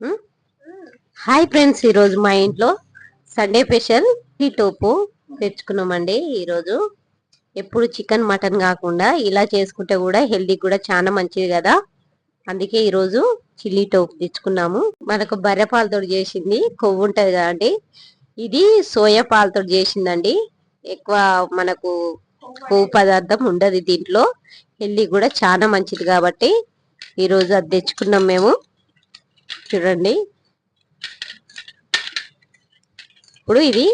Hi friends ఈరోజు మా ఇంట్లో సండే స్పెషల్ టీ టోపు తెచ్చుకున్నామండి ఈరోజు. ఎప్పుడు చికెన్ మటన్ కాకుండా ఇలా చేసుకుంటే కూడా హెల్తీ కూడా చాలా మంచిది కదా. అందుకే ఈరోజు చిల్లీ టోపు తెచ్చుకున్నాము. మనకు బర్రె పాలతో చేసింది కొవ్వు ఉంటది కదండి ఇది సోయా పాలతో చేసిందండి. ఎక్కువ మనకు కొవ్వు పదార్థం ఉండదు దీంట్లో. హెల్తీ కూడా చాలా మంచిది కాబట్టి ఈరోజు అది తెచ్చుకున్నాం మేము. చూడండి. ఇప్పుడు ఇది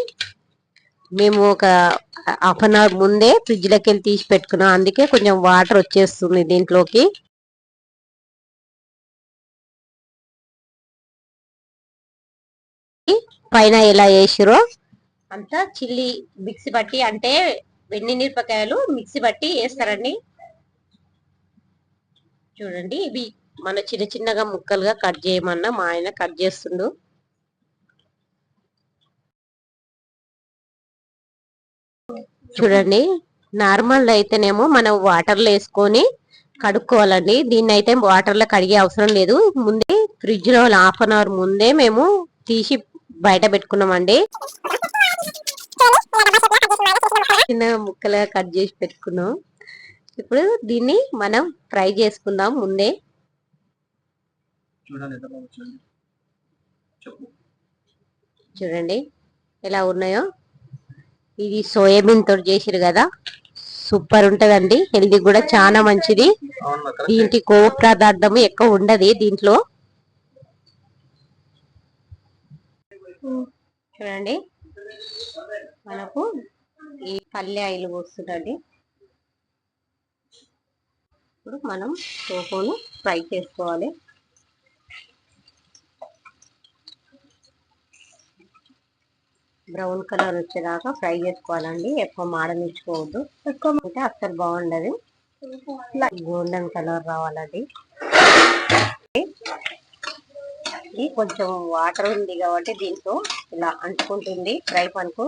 మేము ఒక హాఫ్ అన్ అవర్ ముందే ఫ్రిడ్జ్లోకి వెళ్ళి తీసి పెట్టుకున్నాం. అందుకే కొంచెం వాటర్ వచ్చేస్తుంది దీంట్లోకి. పైన ఎలా వేసిరో అంతా చిల్లి మిక్సీ బట్టి అంటే వెన్ని మిరపకాయలు మిక్సీ బట్టి వేస్తారండి. చూడండి ఇవి మన చిన్న చిన్నగా ముక్కలుగా కట్ చేయమన్నా మా ఆయన కట్ చేస్తుండు. చూడండి నార్మల్ అయితేనేమో మనం వాటర్లో వేసుకొని కడుక్కోవాలండి. దీన్ని అయితే వాటర్లో కడిగే అవసరం లేదు. ముందే ఫ్రిడ్జ్లో హాఫ్ అన్ అవర్ ముందే మేము తీసి బయట పెట్టుకున్నామండి. చిన్న ముక్కలుగా కట్ చేసి పెట్టుకున్నాం. ఇప్పుడు దీన్ని మనం ఫ్రై చేసుకుందాం ముందే. చూడండి ఎంత బాగా వచ్చింది చెప్పు. చూడండి ఎలా ఉన్నాయో. ఇది సోయాబీన్ తోటి చేసిరు కదా. సూపర్ ఉంటదండి హెల్తీ కూడా చాలా మంచిది. దీంట్లో కొవ్వు పదార్థం ఎక్కువ ఉండదు దీంట్లో. చూడండి మనకు ఈ పల్లె ఆయిల్ పోస్తుందండి. ఇప్పుడు మనం టోఫోను ఫ్రై చేసుకోవాలి. బ్రౌన్ కలర్ వచ్చేదాకా ఫ్రై చేసుకోవాలండి. ఎక్కువ మాడనిచ్చుకోవద్దు. ఎక్కువ అంటే అస్సలు బాగుండదు. గోల్డెన్ కలర్ రావాలది ఇది కొంచెం వాటర్ ఉంది కాబట్టి దీంతో ఇలా అంటుకుంటుంది ఫ్రై పనుకు.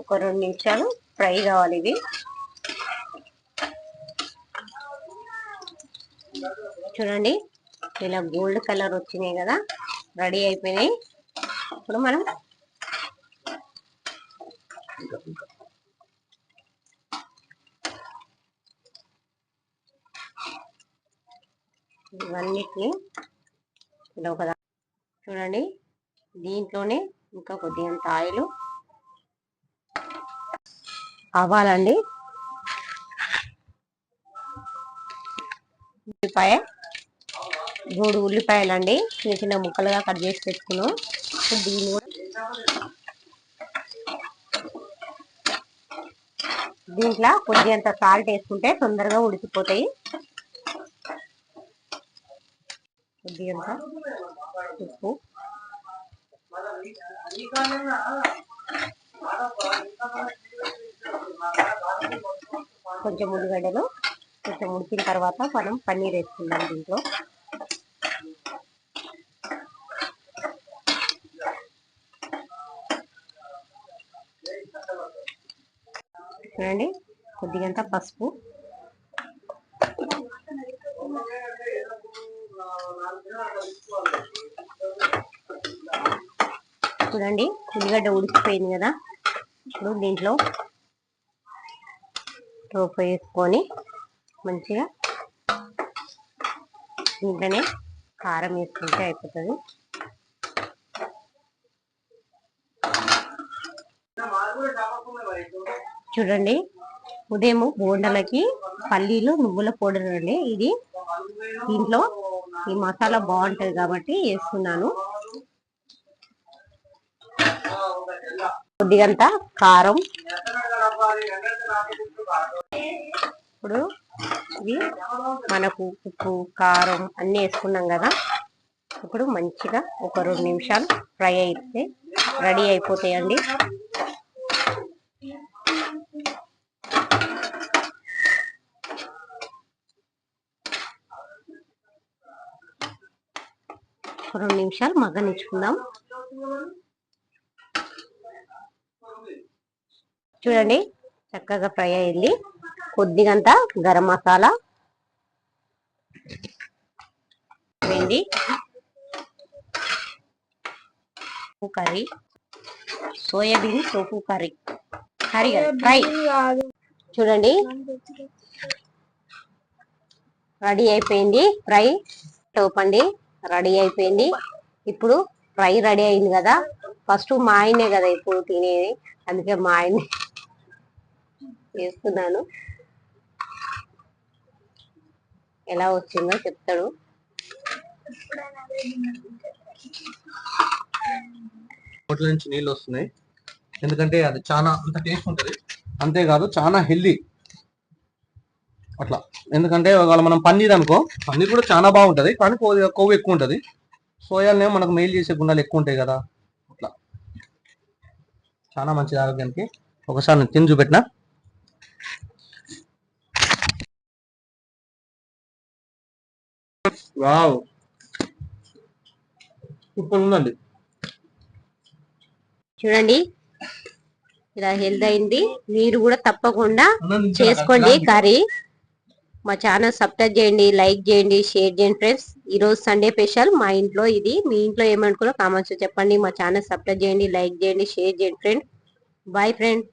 ఒక రెండు నిమిషాలు ఫ్రై కావాలి ఇది చూడండి. ఇలా గోల్డ్ కలర్ వచ్చినాయి కదా. రెడీ అయిపోయినాయి. ఇప్పుడు మనం ఇవన్నిటిని ఇలా ఒక చూడండి. దీంట్లోనే ఇంకా కొద్దిగంత ఆయిల్ అవ్వాలండి. ఉల్లిపాయ మూడు ఉల్లిపాయలు అండి చిన్న చిన్న ముక్కలుగా కట్ చేసి పెట్టుకున్నాం. దీన్ని దీంట్లో కొద్దిగంత సాల్ట్ వేసుకుంటే తొందరగా ఉడికిపోతాయి. కొద్దిగంత ఉప్పు. కొంచెం ఉల్లిగడ్డలు కొంచెం ఉడికిన తర్వాత మనం పన్నీర్ వేసుకుందాం దీంట్లో. చూడండి. కొద్దిగంత పసుపు. చూడండి. ఉల్లిగడ్డ ఉడికిపోయింది కదా. ఇప్పుడు దీంట్లో టోపు వేసుకొని మంచిగా దీంట్లోనే కారం వేసుకుంటే అయిపోతుంది. చూడండి. ఉదయం బోండలకి పల్లీలు నువ్వుల పౌడర్ అండి. ఇది దీంట్లో ఈ మసాలా బాగుంటది కాబట్టి వేస్తున్నాను. కొద్దిగంత కారం. ఇప్పుడు ఇవి మనకు ఉప్పు కారం అన్ని వేసుకున్నాం కదా. ఇప్పుడు మంచిగా ఒక రెండు నిమిషాలు ఫ్రై అయితే రెడీ అయిపోతాయండి. రెండు నిమిషాలు మగ్గనిచ్చుకుందాం. చూడండి చక్కగా ఫ్రై అయింది. కొద్దిగంత గరం మసాలా వేయండి. Curry soybean tofu curry. Curry fry. చూడండి. రెడీ అయిపోయింది ఫ్రై. టోపండి రెడీ అయిపోయింది. ఇప్పుడు ఫ్రై రెడీ అయింది కదా. ఫస్ట్ మా ఆయనే కదా ఇప్పుడు తినేది. అందుకే మా ఆయనే వేస్తున్నాను ఎలా వచ్చిందో చెప్తాడు. హోటల్ నుంచి నీళ్ళు వస్తున్నాయి. ఎందుకంటే అది చాలా అంత టేస్ట్ ఉంటుంది. అంతేకాదు చాలా హెల్దీ. అట్లా. ఎందుకంటే ఒకవేళ మనం పన్నీర్ అనుకో పన్నీర్ కూడా చాలా బాగుంటది కానీ కొవ్వు ఎక్కువ ఉంటది. సోయాలనే మనకు మెయిల్ చేసే గుణాలు ఎక్కువ ఉంటాయి కదా అట్లా. చాలా మంచిది ఆరోగ్యానికి. ఒకసారి నేను తిని చూపెట్టినా. వావ్. సూపర్ ఉందండి. చూడండి. ఇలా హెల్త్ అయింది. మీరు కూడా తప్పకుండా? చేసుకోండి కర్రీ. మా ఛానల్ సబ్స్క్రైబ్ చేయండి లైక్ చేయండి షేర్ చేయండి ఫ్రెండ్స్. ఈరోజు సండే స్పెషల్. మా ఇంట్లో ఇది. మీ ఇంట్లో ఏమనుకున్నా కామెంట్స్ చెప్పండి. మా ఛానల్ సబ్స్క్రైబ్ చేయండి లైక్ చేయండి షేర్ చేయండి ఫ్రెండ్. Bye friend.